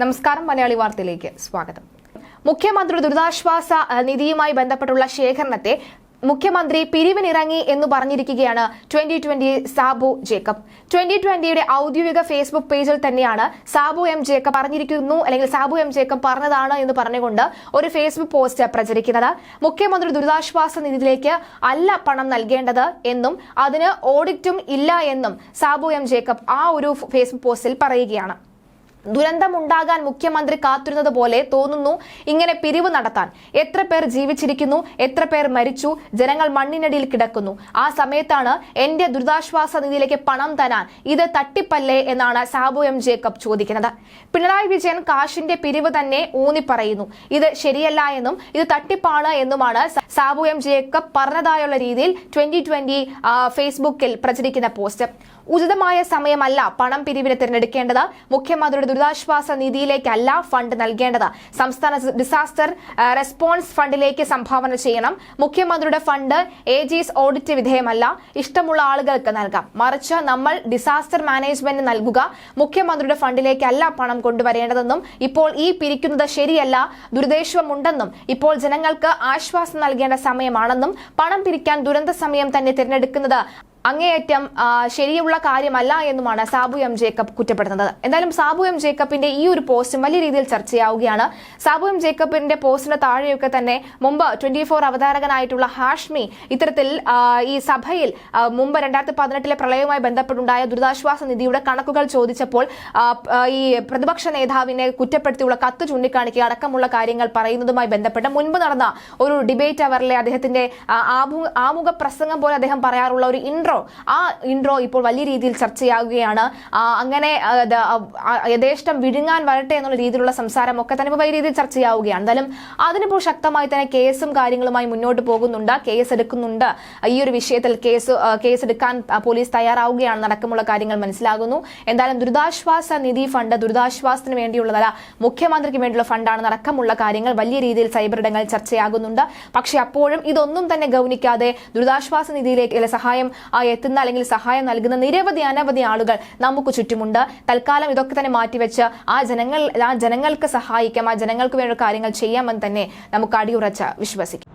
നമസ്കാരം മലയാളി വാർത്തയിലേക്ക് സ്വാഗതം. മുഖ്യമന്ത്രി ദുരിതാശ്വാസ നിധിയുമായി ബന്ധപ്പെട്ടുള്ള ശേഖരണത്തെ മുഖ്യമന്ത്രി പിരിവിനിറങ്ങി എന്ന് പറഞ്ഞിരിക്കുകയാണ് twenty twenty Sabu Jacob. Twenty ട്വന്റിയുടെ ഔദ്യോഗിക ഫേസ്ബുക്ക് പേജിൽ തന്നെയാണ് സാബു എം ജേക്കബ് പറഞ്ഞിരിക്കുന്നു അല്ലെങ്കിൽ സാബു എം ജേക്കബ് പറഞ്ഞതാണ് എന്ന് പറഞ്ഞുകൊണ്ട് ഒരു ഫേസ്ബുക്ക് പോസ്റ്റ് പ്രചരിക്കുന്നത്. മുഖ്യമന്ത്രി ദുരിതാശ്വാസ നിധിയിലേക്ക് അല്ല പണം നൽകേണ്ടത് എന്നും അതിന് ഓഡിറ്റും ഇല്ല എന്നും സാബു എം ജേക്കബ് ആ ഒരു ഫേസ്ബുക്ക് പോസ്റ്റിൽ പറയുകയാണ്. ദുരന്തമുണ്ടാകാൻ മുഖ്യമന്ത്രി കാത്തിരുന്നത് പോലെ തോന്നുന്നു ഇങ്ങനെ പിരിവ് നടത്താൻ. എത്ര പേർ ജീവിച്ചിരിക്കുന്നു എത്ര പേർ മരിച്ചു ജനങ്ങൾ മണ്ണിനടിയിൽ കിടക്കുന്നു. ആ സമയത്താണ് എന്റെ ദുരിതാശ്വാസ നിധിയിലേക്ക് പണം തരാൻ ഇത് തട്ടിപ്പല്ലേ എന്നാണ് സാബു എം ജേക്കബ് ചോദിക്കുന്നത്. പിണറായി വിജയൻ കാശിന്റെ പിരിവ് തന്നെ ഊന്നി പറയുന്നു. ഇത് ശരിയല്ല എന്നും ഇത് തട്ടിപ്പാണ് എന്നുമാണ് സാബു എം ജേക്കബ് പറഞ്ഞതായുള്ള രീതിയിൽ ട്വന്റി ട്വന്റി ഫേസ്ബുക്കിൽ പ്രചരിക്കുന്ന പോസ്റ്റ്. ഉചിതമായ സമയമല്ല പണം പിരിവിന് തിരഞ്ഞെടുക്കേണ്ടത്. മുഖ്യമന്ത്രിയുടെ ദുരിതാശ്വാസ നിധിയിലേക്കല്ല ഫണ്ട് നൽകേണ്ടത്. സംസ്ഥാന ഡിസാസ്റ്റർ റെസ്പോൺസ് ഫണ്ടിലേക്ക് സംഭാവന ചെയ്യണം. മുഖ്യമന്ത്രിയുടെ ഫണ്ട് ഏജീസ് ഓഡിറ്റ് വിധേയമല്ല. ഇഷ്ടമുള്ള ആളുകൾക്ക് നൽകാം. മറിച്ച് നമ്മൾ ഡിസാസ്റ്റർ മാനേജ്മെന്റ് നൽകുക. മുഖ്യമന്ത്രിയുടെ ഫണ്ടിലേക്കല്ല പണം കൊണ്ടുവരേണ്ടതെന്നും ഇപ്പോൾ ഈ പിരിക്കുന്നത് ശരിയല്ല ദുരുദ്ദേശമുണ്ടെന്നും ഇപ്പോൾ ജനങ്ങൾക്ക് ആശ്വാസം നൽകേണ്ട സമയമാണെന്നും പണം പിരിക്കാൻ ദുരന്ത സമയം തന്നെ തിരഞ്ഞെടുക്കുന്നത് അങ്ങേയറ്റം ശരിയുള്ള കാര്യമല്ല എന്നുമാണ് സാബു എം ജേക്കബ് കുറ്റപ്പെടുത്തുന്നത്. എന്തായാലും സാബു എം ജേക്കബിന്റെ ഈ ഒരു പോസ്റ്റും വലിയ രീതിയിൽ ചർച്ചയാവുകയാണ്. സാബു എം ജേക്കബിന്റെ പോസ്റ്റിന് താഴെയൊക്കെ തന്നെ മുമ്പ് ട്വന്റി ഫോർ അവതാരകനായിട്ടുള്ള ഹാഷ്മി ഇത്തരത്തിൽ ഈ സഭയിൽ മുമ്പ് രണ്ടായിരത്തി പതിനെട്ടിലെ പ്രളയവുമായി ബന്ധപ്പെട്ടുണ്ടായ ദുരിതാശ്വാസ നിധിയുടെ കണക്കുകൾ ചോദിച്ചപ്പോൾ ഈ പ്രതിപക്ഷ നേതാവിനെ കുറ്റപ്പെടുത്തിയുള്ള കത്ത് ചൂണ്ടിക്കാണിക്കുക അടക്കമുള്ള കാര്യങ്ങൾ പറയുന്നതുമായി ബന്ധപ്പെട്ട് മുൻപ് നടന്ന ഒരു ഡിബേറ്റ് അവറിലെ അദ്ദേഹത്തിന്റെ ആമുഖ പ്രസംഗം പോലെ അദ്ദേഹം പറയാറുള്ള ഒരു ഇൻട്രോ ആ ഇൻട്രോ ഇപ്പോൾ വലിയ രീതിയിൽ ചർച്ചയാകുകയാണ് അങ്ങനെ യഥേഷ്ടം വിഴുങ്ങാൻ വരട്ടെ എന്നുള്ള രീതിയിലുള്ള സംസാരം ഒക്കെ തന്നെ ഇപ്പോൾ വലിയ രീതിയിൽ ചർച്ചയാവുകയാണ്. എന്തായാലും അതിനിപ്പോൾ ശക്തമായി തന്നെ കേസും കാര്യങ്ങളുമായി മുന്നോട്ട് പോകുന്നുണ്ട്. കേസ് എടുക്കുന്നുണ്ട്. ഈ ഒരു വിഷയത്തിൽ കേസ് കേസ് എടുക്കാൻ പോലീസ് തയ്യാറാവുകയാണ്. നടക്കമുള്ള കാര്യങ്ങൾ മനസ്സിലാകുന്നു. എന്തായാലും ദുരിതാശ്വാസ നിധി ഫണ്ട് ദുരിതാശ്വാസത്തിന് വേണ്ടിയുള്ളതല്ല മുഖ്യമന്ത്രിക്ക് വേണ്ടിയുള്ള ഫണ്ടാണ്. നടക്കമുള്ള കാര്യങ്ങൾ വലിയ രീതിയിൽ സൈബർ ഇടങ്ങളിൽ ചർച്ചയാകുന്നുണ്ട്. പക്ഷേ അപ്പോഴും ഇതൊന്നും തന്നെ ഗൗനിക്കാതെ ദുരിതാശ്വാസ നിധിയിലേക്ക് സഹായം എത്തുന്ന അല്ലെങ്കിൽ സഹായം നൽകുന്ന നിരവധി അനവധി ആളുകൾ നമുക്ക് ചുറ്റുമുണ്ട്. തൽക്കാലം ഇതൊക്കെ തന്നെ മാറ്റിവെച്ച് ആ ജനങ്ങൾ ആ ജനങ്ങൾക്ക് സഹായിക്കാം ആ ജനങ്ങൾക്ക് വേണ്ട കാര്യങ്ങൾ ചെയ്യാമെന്ന് തന്നെ നമുക്ക് അടിയുറച്ച് വിശ്വസിക്കാം.